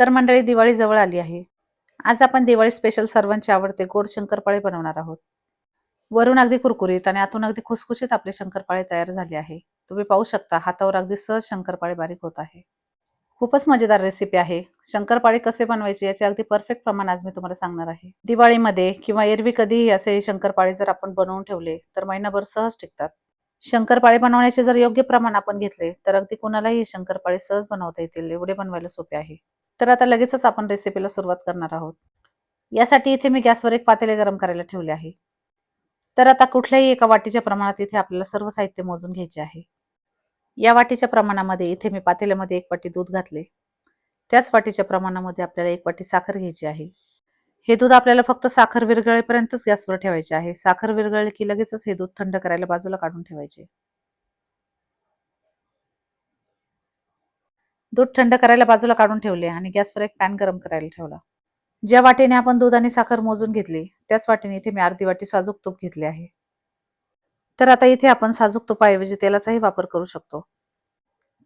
तर मंडळी दिवाळी जवळ आली आहे. आज आपण दिवाळी स्पेशल सर्वांचे आवडते गोड शंकरपाळे बनवणार आहोत. वरून अगदी कुरकुरीत आणि आतून अगदी खुसखुशीत आपले शंकरपाळे तयार झाले आहे. तुम्ही पाहू शकता हातावर अगदी सहज शंकरपाळे बारीक होत आहे. खूपच मजेदार रेसिपी आहे. शंकरपाळे कसे बनवायचे याचे अगदी परफेक्ट प्रमाण आज मी तुम्हाला सांगणार आहे. दिवाळीमध्ये किंवा एरवी कधीही असे शंकरपाळे जर आपण बनवून ठेवले तर महिनाभर सहज टिकतात. शंकरपाळे बनवण्याचे जर योग्य प्रमाण आपण घेतले तर अगदी कोणालाही शंकरपाळे सहज बनवता येतील. एवढे बनवायला सोपे आहे. तर आता लगेचच आपण रेसिपीला सुरुवात करणार आहोत. यासाठी इथे मी गॅसवर एक पातेले गरम करायला ठेवले आहे. तर आता कुठल्याही एका वाटीच्या प्रमाणात इथे आपल्याला सर्व साहित्य मोजून घ्यायचे आहे. या वाटीच्या प्रमाणामध्ये इथे मी पातेल्यामध्ये एक वाटी दूध घातले. त्याच वाटीच्या प्रमाणामध्ये आपल्याला एक वाटी साखर घ्यायची आहे. हे दूध आपल्याला फक्त साखर विरघळेपर्यंतच गॅसवर ठेवायचे आहे. साखर विरघळले की लगेचच हे दूध थंड करायला बाजूला काढून ठेवायचे. दूध थंड करायला बाजूला काढून ठेवले आणि गॅसवर एक पॅन गरम करायला ठेवला. ज्या वाटीने आपण दूध आणि साखर मोजून घेतली त्याच वाटीने इथे मी अर्धी वाटी साजूक तूप घेतले आहे. तर आता इथे आपण साजूक तुपाऐवजी तेलाचाही वापर करू शकतो.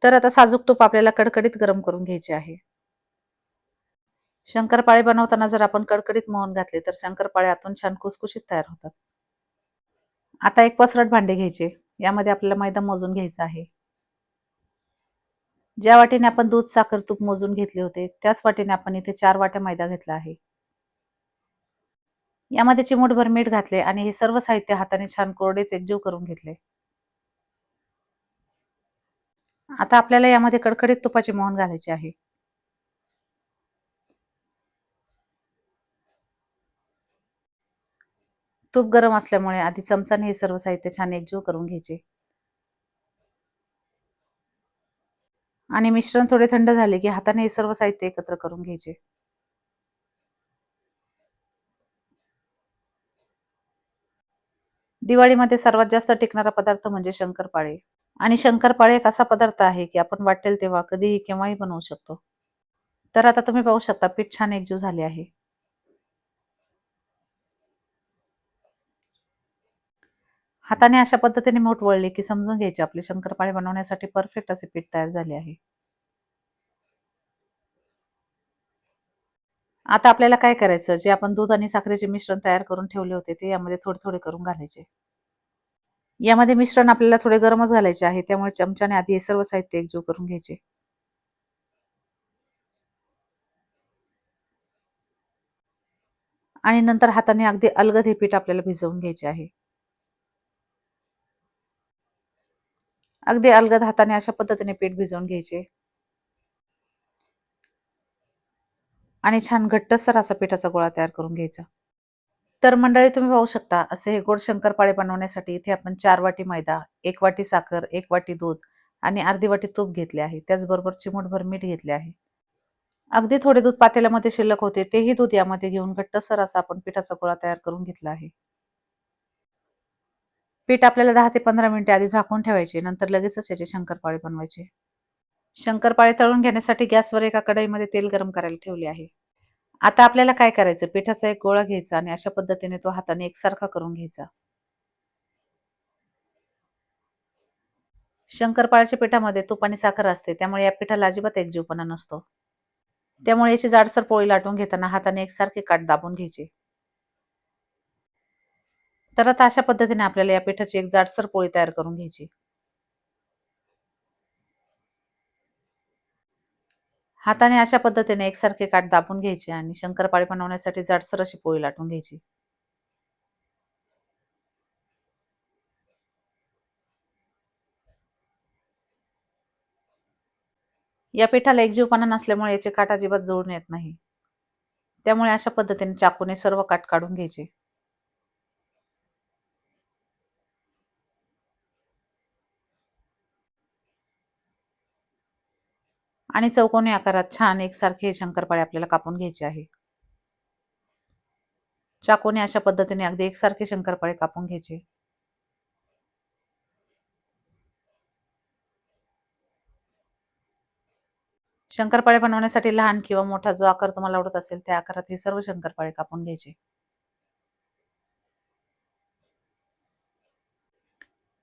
तर आता साजूक तूप आपल्याला कडकडीत गरम करून घ्यायचे आहे. शंकरपाळे बनवताना जर आपण कडकडीत मोहन घातले तर शंकरपाळे आतून छान कुसकुशीत तयार होतात. आता एक पसरट भांडे घ्यायचे. यामध्ये आपल्याला मैदा मोजून घ्यायचा आहे. ज्या वाटेने आपण दूध साखर तूप मोजून घेतले होते त्याच वाटेने आपण इथे चार वाट्या मैदा घेतला आहे. यामध्ये चिमूटभर मीठ घातले आणि हे सर्व साहित्य हाताने छान कोरडेच एकजीव करून घेतले. आता आपल्याला यामध्ये कडकडीत तुपाचे मोहन घालायचे आहे. तूप गरम असल्यामुळे आधी चमचाने हे सर्व साहित्य छान एकजीव करून घ्यायचे. आणि मिश्रण थोडे थंड झाले की हाताने हे सर्व साहित्य एकत्र करून घ्यायचे. दिवाळीमध्ये सर्वात जास्त टिकणारा पदार्थ म्हणजे शंकरपाळे. आणि शंकरपाळे एक असा पदार्थ आहे की आपण वाटेल तेव्हा कधीही केव्हाही बनवू शकतो. तर आता तुम्ही पाहू शकता पीठ छान एकजीव झाले आहे. हाताने अशा पद्धतीने मोठ वळले की समजून घ्यायचे आपले शंकरपाळे बनवण्यासाठी परफेक्ट असे पीठ तयार झाले आहे. आता आपल्याला काय करायचं? जे आपण दूध आणि साखरेचे मिश्रण तयार करून ठेवले होते ते यामध्ये थोडे थोडे करून घालायचे. यामध्ये मिश्रण आपल्याला थोडे गरमच घालायचे आहे. त्यामुळे चमच्याने आधी हे सर्व साहित्य एकजीव करून घ्यायचे. आणि नंतर हाताने अगदी अलगद हे पीठ आपल्याला भिजवून घ्यायचे आहे. अगदी अलगद हाताने अशा पद्धतीने पीठ भिजवून घ्यायचे. आणि छान घट्टसर असा पिठाचा गोळा तयार करून घ्यायचा. तर मंडळी तुम्ही पाहू शकता असे हे गोड शंकरपाळे बनवण्यासाठी इथे आपण चार वाटी मैदा एक वाटी साखर एक वाटी दूध आणि अर्धी वाटी तूप घेतले आहे. त्याचबरोबर चिमूटभर मीठ घेतले आहे. अगदी थोडे दूध पातेल्यामध्ये शिल्लक होते तेही दूध यामध्ये घेऊन घट्टसर असा आपण पिठाचा गोळा तयार करून घेतला आहे. पीठ आपल्याला दहा ते पंधरा मिनिटे आधी झाकून ठेवायचे नंतर लगेचच याचे शंकरपाळे बनवायचे. शंकरपाळे तळून घेण्यासाठी गॅसवर एका कढईमध्ये तेल गरम करायला ठेवले आहे. आता आपल्याला काय करायचं? पिठाचा एक गोळा घ्यायचा आणि अशा पद्धतीने तो हाताने एकसारखा करून घ्यायचा. शंकरपाळ्याच्या पिठामध्ये तूप आणि साखर असते त्यामुळे या पिठाला अजिबात एकजीवपणा नसतो. त्यामुळे याची जाडसर पोळी लाटून घेताना हाताने एकसारखे काठ दाबून घ्यायचे. तर आता अशा पद्धतीने आपल्याला या पिठाची एक जाडसर पोळी तयार करून घ्यायची. हाताने अशा पद्धतीने एकसारखे काठ दाबून घ्यायचे आणि शंकरपाळी बनवण्यासाठी जाडसर अशी पोळी लाटून घ्यायची. या पिठाला एकजीवपणा नसल्यामुळे याचे काठ अजिबात जोडून येत नाही. त्यामुळे अशा पद्धतीने चाकूने सर्व काठ काढून घ्यायचे. आणि चौकोनी आकारात छान एकसारखे शंकरपाळे आपल्याला कापून घ्यायचे आहे. चाकोने अशा पद्धतीने अगदी एकसारखे शंकरपाळे कापून घ्यायचे. शंकरपाळे बनवण्यासाठी लहान किंवा मोठा जो आकार तुम्हाला आवडत असेल त्या आकारात हे सर्व शंकरपाळे कापून घ्यायचे.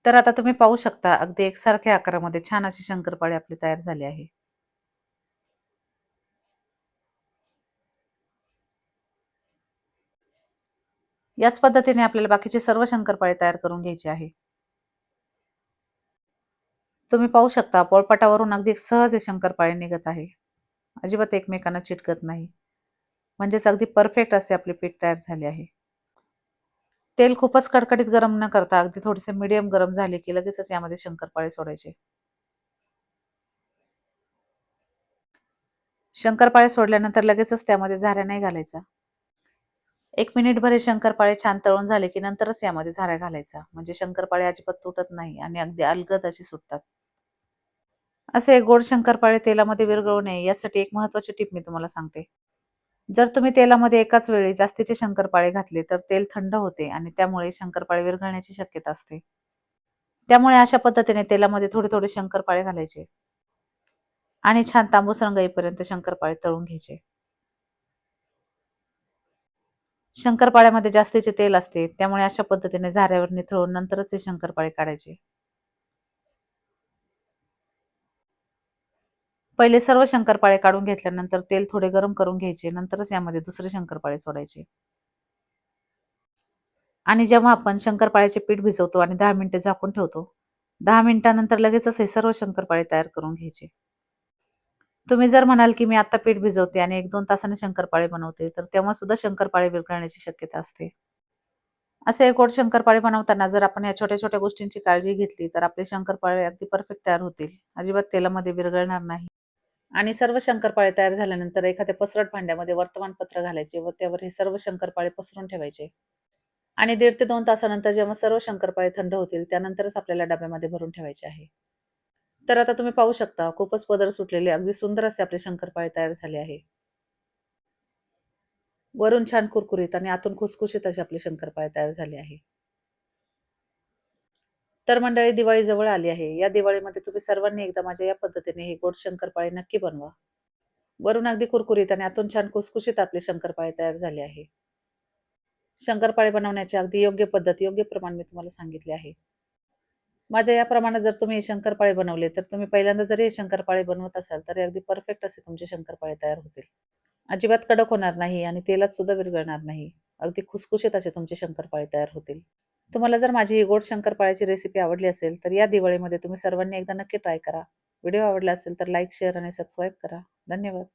तर आता तुम्ही पाहू शकता अगदी एकसारख्या आकारामध्ये छान अशी शंकरपाळे आपली तयार झाले आहे. याच पद्धतीने आपल्याला बाकीचे सर्व शंकरपाळे तयार करून घ्यायचे आहे. तुम्ही पाहू शकता पोळपाटावरून अगदी सहज हे शंकरपाळे निघत आहे. अजिबात एकमेकांना चिटकत नाही. म्हणजेच अगदी परफेक्ट असे आपले पीठ तयार झाले आहे. तेल खूपच कडकडीत गरम न करता अगदी थोडेसे मीडियम गरम झाले की लगेचच यामध्ये शंकरपाळे सोडायचे. शंकरपाळे सोडल्यानंतर लगेचच त्यामध्ये झाऱ्या नाही घालायचा. एक मिनिटभर हे शंकरपाळे छान तळून झाले की नंतरच यामध्ये झाऱ्या घालायचा. म्हणजे शंकरपाळे अजिबात तुटत नाही आणि अगदी अलगद अशी सुटतात. असे गोड शंकरपाळे तेलामध्ये विरघळू नये यासाठी एक महत्वाची टीप मी तुम्हाला सांगते. जर तुम्ही तेलामध्ये एकाच वेळी जास्तीचे शंकरपाळे घातले तर तेल थंड होते आणि त्यामुळे शंकरपाळे विरघळण्याची शक्यता असते. त्यामुळे अशा पद्धतीने तेलामध्ये थोडे थोडे शंकरपाळे घालायचे आणि छान तांबूस रंग येईपर्यंत शंकरपाळे तळून घ्यायचे. शंकरपाळ्यामध्ये जास्तीचे तेल असते त्यामुळे अशा पद्धतीने झाऱ्यावर निथळून नंतरच हे शंकरपाळे काढायचे. पहिले सर्व शंकरपाळे काढून घेतल्यानंतर तेल थोडे गरम करून घ्यायचे नंतरच यामध्ये दुसरे शंकरपाळे सोडायचे. आणि जेव्हा आपण शंकरपाळ्याचे पीठ भिजवतो आणि दहा मिनिटे झाकून ठेवतो दहा मिनिटानंतर लगेचच हे सर्व शंकरपाळे तयार करून घ्यायचे. तुम्ही जर म्हणाल की मी आता पीठ भिजवते आणि एक दोन तासाने शंकरपाळे बनवते तर तेव्हा सुद्धा शंकरपाळे विरघळण्याची शक्यता असते. असे एक गोड शंकरपाळे बनवताना जर आपण या छोट्या छोट्या गोष्टींची काळजी घेतली तर आपले शंकरपाळे अगदी परफेक्ट तयार होतील. अजिबात तेलामध्ये विरघळणार नाही. आणि सर्व शंकरपाळे तयार झाल्यानंतर एखाद्या पसरट भांड्यामध्ये वर्तमानपत्र घालायचे व त्यावर हे सर्व शंकरपाळे पसरून ठेवायचे. आणि दीड ते दोन तासानंतर जेव्हा सर्व शंकरपाळे थंड होतील त्यानंतरच आपल्याला डब्यामध्ये भरून ठेवायचे आहे. तर आता तुम्ही पाहू शकता खूपच पदर सुटलेले अगदी सुंदर असे आपले शंकरपाळे तयार झाले आहे. वरून छान कुरकुरीत आणि आतून खुसखुशीत असे आपले शंकरपाळे तयार झाले आहे. तर मंडळी दिवाळी जवळ आली आहे. या दिवाळीमध्ये तुम्ही सर्वांनी एकदा माझ्या या पद्धतीने हे गोड शंकरपाळे नक्की बनवा. वरून अगदी कुरकुरीत आणि आतून छान खुसखुशीत आपले शंकरपाळे तयार झाले आहे. शंकरपाळे बनवण्याची अगदी योग्य पद्धत योग्य प्रमाण मी तुम्हाला सांगितले आहे. माझ्या या प्रमाणात जर तुम्ही शंकरपाळे बनवले तर तुम्ही पहिल्यांदा जरी शंकरपाळे बनवत असाल तरी अगदी परफेक्ट असे तुमचे शंकरपाळे तयार होतील. अजिबात कडक होणार नाही आणि तेलात सुद्धा विरघळणार नाही. अगदी खुसखुशीत असे तुमचे शंकरपाळे तयार होतील. तुम्हाला जर माझी ही गोड शंकरपाळ्याची रेसिपी आवडली असेल तर या दिवाळीमध्ये तुम्ही सर्वांनी एकदा नक्की ट्राय करा. व्हिडिओ आवडला असेल तर लाईक शेअर आणि सबस्क्राईब करा. धन्यवाद.